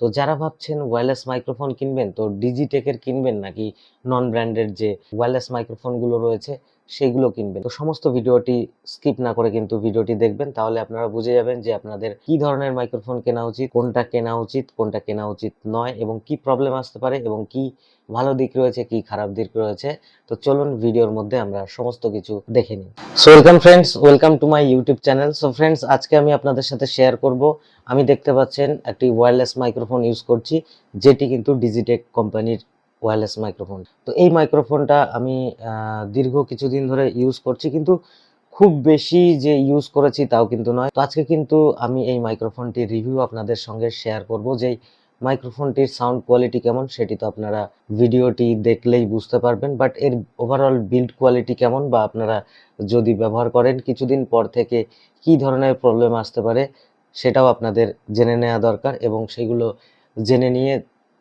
তো যারা ভাবছেন ওয়্যারলেস মাইক্রোফোন কিনবেন, তো ডিজিটেকের কিনবেন নাকি নন ব্র্যান্ডের যে ওয়্যারলেস মাইক্রোফোনগুলো রয়েছে সেগুলো কিনবেন। তো সমস্ত ভিডিওটি স্কিপ না করে কিন্তু ভিডিওটি দেখবেন, তাহলে আপনারা বুঝে যাবেন যে আপনাদের কি ধরনের মাইক্রোফোন কেনা উচিত, কোনটা কেনা উচিত, কোনটা কেনা উচিত নয়, এবং কি প্রবলেম আসতে পারে, এবং কি ভালো দিক রয়েছে, কি খারাপ দিক রয়েছে। তো চলুন ভিডিওর মধ্যে আমরা সমস্ত কিছু দেখে নিই। So welcome friends welcome to my YouTube channel so friends আজকে আমি আপনাদের সাথে শেয়ার করব। আমি দেখতে পাচ্ছেন একটি ওয়্যারলেস মাইক্রোফোন ইউজ করছি, যেটি কিন্তু ডিজিটেক কোম্পানির ওয়্যারলেস মাইক্রোফোন তো এই মাইক্রোফোনটা আমি দীর্ঘ কিছুদিন ধরে ইউজ করছি, কিন্তু খুব বেশি যে ইউজ করেছি তাও কিন্তু নয়। তো আজকে কিন্তু আমি এই মাইক্রোফোনটির রিভিউ আপনাদের সঙ্গে শেয়ার করব যে মাইক্রোফোনটির সাউন্ড কোয়ালিটি কেমন সেটি তো আপনারা ভিডিওটি দেখলেই বুঝতে পারবেন বাট এর ওভারঅল বিল্ড কোয়ালিটি কেমন বা আপনারা যদি ব্যবহার করেন কিছুদিন পর থেকে কি ধরনের প্রবলেম আসতে পারে সেটাও আপনাদের জেনে নেওয়া দরকার এবং সেগুলো জেনে নিয়ে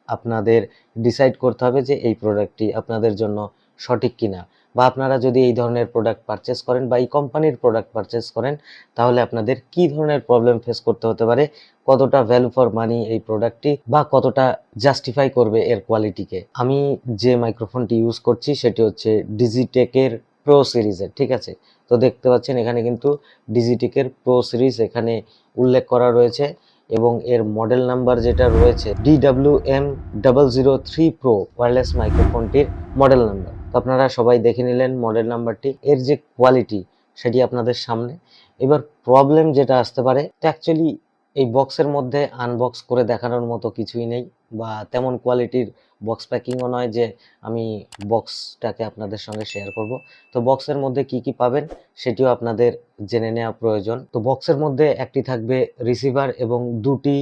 আপনাদের ডিসাইড করতে হবে যে এই প্রোডাক্টটি আপনাদের জন্য সঠিক কিনা। বা আপনারা যদি এই ধরনের প্রোডাক্ট পারচেস করেন বা এই কোম্পানির প্রোডাক্ট পারচেস করেন, তাহলে আপনাদের কি ধরনের প্রবলেম ফেস করতে হতে পারে, কতটা ভ্যালু ফর মানি এই প্রোডাক্টটি বা কতটা জাস্টিফাই করবে এর কোয়ালিটিকে আমি যে মাইক্রোফোনটি ইউজ করছি সেটি হচ্ছে ডিজিটেকের প্রো সিরিজের ঠিক আছে? তো দেখতে পাচ্ছেন এখানে কিন্তু ডিজিটেকের প্রো সিরিজ এখানে উল্লেখ করা রয়েছে। এবং এর মডেল নাম্বার যেটা রয়েছে DW M double zero three pro wireless মাইক্রোফোনটির model number আপনারা সবাই দেখে নিলেন মডেল নাম্বারটি এর যে কোয়ালিটি সেটি আপনাদের সামনে। এবার প্রবলেম যেটা আসতে পারে অ্যাকচুয়ালি এই বক্সের মধ্যে আনবক্স করে দেখানোর মতো কিছুই নেই। বা তেমন কোয়ালিটির বক্স প্যাকিংও নয় যে আমি বক্সটাকে আপনাদের সঙ্গে শেয়ার করব। তো বক্সের মধ্যে কি কি পাবেন সেটিও আপনাদের জেনে নেওয়া প্রয়োজন। তো বক্সের মধ্যে একটি থাকবে রিসিভার এবং দুটি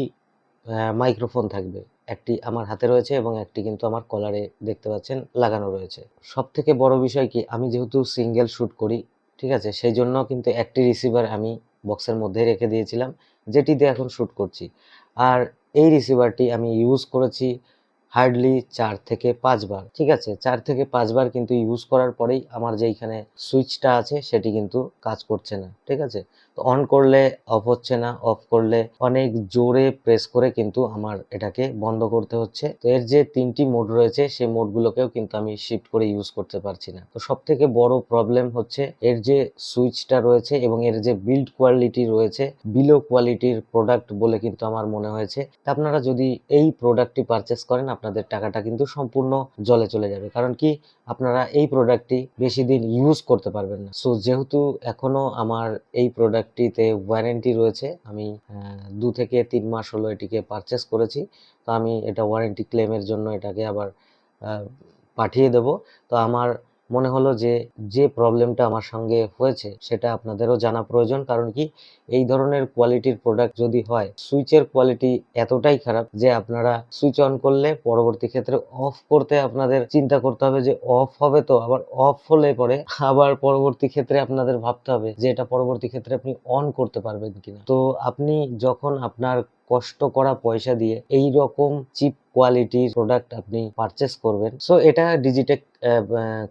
মাইক্রোফোন থাকবে। একটি আমার হাতে রয়েছে এবং একটি কিন্তু আমার কলারে দেখতে পাচ্ছেন লাগানো রয়েছে। সব থেকে বড় বিষয় কি, আমি যেহেতু সিঙ্গেল শ্যুট করি, ঠিক আছে, সেই জন্য কিন্তু একটি রিসিভার আমি বক্সের মধ্যে রেখে দিয়েছিলাম যেটি দিয়ে এখন শ্যুট করছি। আর এই রিসিভারটি আমি ইউজ করেছি। হার্ডলি চার থেকে পাঁচবার, ঠিক আছে? চার থেকে পাঁচবার কিন্তু ইউজ করার পরেই আমার যে এইখানে সুইচটা আছে, সেটি কিন্তু কাজ করছে না, ঠিক আছে? তো অন করলে অফ হচ্ছে না অফ করলে অনেক জোরে প্রেস করে কিন্তু আমার এটাকে বন্ধ করতে হচ্ছে। তো এর যে তিনটি মোড রয়েছে, সেই মোডগুলোকেও কিন্তু আমি শিফট করে ইউজ করতে পারছি না। তো সব থেকে বড় প্রবলেম হচ্ছে এর যে সুইচটা রয়েছে এবং এর যে বিল্ড কোয়ালিটি রয়েছে বিলো কোয়ালিটির প্রোডাক্ট বলে কিন্তু আমার মনে হয়েছে। আপনারা যদি এই প্রোডাক্টটি পারচেস করেন আপনাদের টাকাটা কিন্তু সম্পূর্ণ জলে চলে যাবে। কারণ কি? আপনারা এই প্রোডাক্টটি বেশি দিন ইউজ করতে পারবেন না। সো যেহেতু এখনও আমার এই প্রোডাক্টটিতে ওয়ারেন্টি রয়েছে, আমি দু থেকে তিন মাস হলো এটিকে পারচেস করেছি। তো আমি এটা ওয়ারেন্টি ক্লেমের জন্য এটাকে আবার পাঠিয়ে দেব। তো আমার মনে হলো যে যে প্রবলেমটা আমার সঙ্গে হয়েছে, সেটা আপনাদেরও জানা প্রয়োজন। কারণ কি, এই ধরনের কোয়ালিটির প্রোডাক্ট যদি হয়, সুইচের কোয়ালিটি এতটাই খারাপ যে, আপনারা সুইচ অন করলে পরবর্তী ক্ষেত্রে অফ করতে আপনাদের চিন্তা করতে হবে যে অফ হবে তো, আবার অফ হলে পরে আবার পরবর্তী ক্ষেত্রে আপনাদের ভাবতে হবে যে, এটা পরবর্তী ক্ষেত্রে আপনি অন করতে পারবেন কিনা। তো আপনি যখন আপনার কষ্ট করা পয়সা দিয়ে এই রকম চিপ কোয়ালিটির প্রোডাক্ট আপনি পারচেস করবেন। সো এটা ডিজিটেক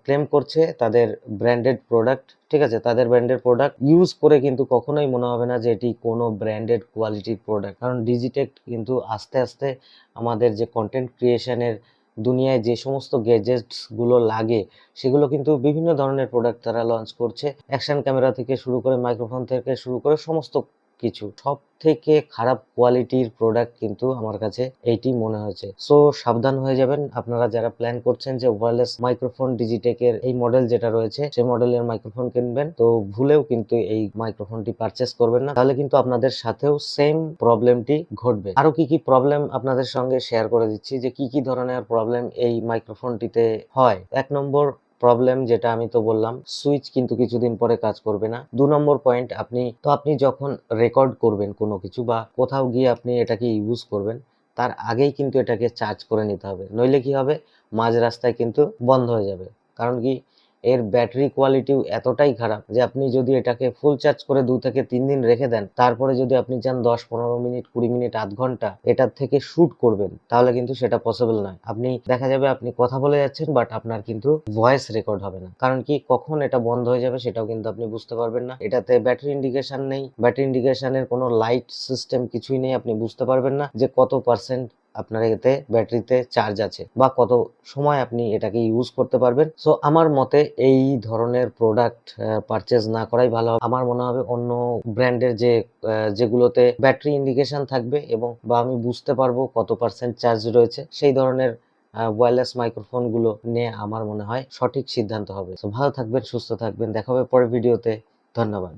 ক্লেম করছে তাদের ব্র্যান্ডেড প্রোডাক্ট ঠিক আছে? তাদের ব্র্যান্ডেড প্রোডাক্ট ইউজ করে কিন্তু কখনোই মনে হবে না যে এটি কোনো ব্র্যান্ডেড কোয়ালিটির প্রোডাক্ট কারণ ডিজিটেক কিন্তু আস্তে আস্তে আমাদের যে কন্টেন্ট ক্রিয়েশনের দুনিয়ায় যে সমস্ত গ্যাজেটসগুলো লাগে, সেগুলো কিন্তু বিভিন্ন ধরনের প্রোডাক্ট তারা লঞ্চ করছে। অ্যাকশন ক্যামেরা থেকে শুরু করে মাইক্রোফোন থেকে শুরু করে সমস্ত কিছু সব থেকে খারাপ কোয়ালিটির প্রোডাক্ট কিন্তু আমার কাছে এইটি মনে হয়েছে। সো সাবধান হয়ে যাবেন। আপনারা যারা প্ল্যান করছেন যে ওয়্যারলেস মাইক্রোফোন ডিজিটেকের এই মডেল যেটা রয়েছে, সেই মডেলের মাইক্রোফোন কিনবেন। তো ভুলেও কিন্তু এই মাইক্রোফোনটি পারচেস করবেন না। তাহলে কিন্তু আপনাদের সাথেও সেম প্রবলেমটি ঘটবে। আরও কি কি প্রবলেম আপনাদের সঙ্গে শেয়ার করে দিচ্ছি যে কি কি ধরনের প্রবলেম এই মাইক্রোফোনটিতে হয়? এক নম্বর প্রবলেম যেটা আমি তো বললাম সুইচ কিন্তু কিছুদিন পরে কাজ করবে না। দু নম্বর পয়েন্ট আপনি, তো আপনি যখন রেকর্ড করবেন কোনো কিছু বা কোথাও গিয়ে আপনি এটাকে ইউজ করবেন, তার আগেই কিন্তু এটাকে চার্জ করে নিতে হবে। নইলে কি হবে? মাঝ রাস্তায় কিন্তু বন্ধ হয়ে যাবে। কারণ কি এর ব্যাটারি কোয়ালিটিও এতটাই খারাপ যে আপনি যদি এটাকে ফুল চার্জ করে দু থেকে তিন দিন রেখে দেন, তারপরে যদি আপনি চান দশ, পনেরো মিনিট, কুড়ি মিনিট, আধ ঘণ্টা এটার থেকে শুট করবেন, তাহলে কিন্তু সেটা পসিবল নয়। আপনি, দেখা যাবে আপনি কথা বলে যাচ্ছেন বাট আপনার কিন্তু ভয়েস রেকর্ড হবে না। কারণ কি, কখন এটা বন্ধ হয়ে যাবে সেটাও কিন্তু আপনি বুঝতে পারবেন না। এটাতে ব্যাটারি ইন্ডিকেশন নেই। ব্যাটারি ইন্ডিকেশনের কোনো লাইট সিস্টেম কিছুই নেই, আপনি বুঝতে পারবেন না যে কত পার্সেন্ট আপনার এতে ব্যাটারিতে চার্জ আছে বা কত সময় আপনি এটাকে ইউজ করতে পারবেন। সো আমার মতে এই ধরনের প্রোডাক্ট পারচেজ না করাই ভালো হবে। আমার মনে হবে অন্য ব্র্যান্ডের যে যেগুলোতে ব্যাটারি ইন্ডিকেশন থাকবে এবং বা আমি বুঝতে পারব কত পার্সেন্ট চার্জ রয়েছে, সেই ধরনের ওয়্যারলেস মাইক্রোফোনগুলো নিয়ে আমার মনে হয় সঠিক সিদ্ধান্ত হবে। তো ভালো থাকবেন, সুস্থ থাকবেন। দেখা হবে পরের ভিডিওতে ধন্যবাদ।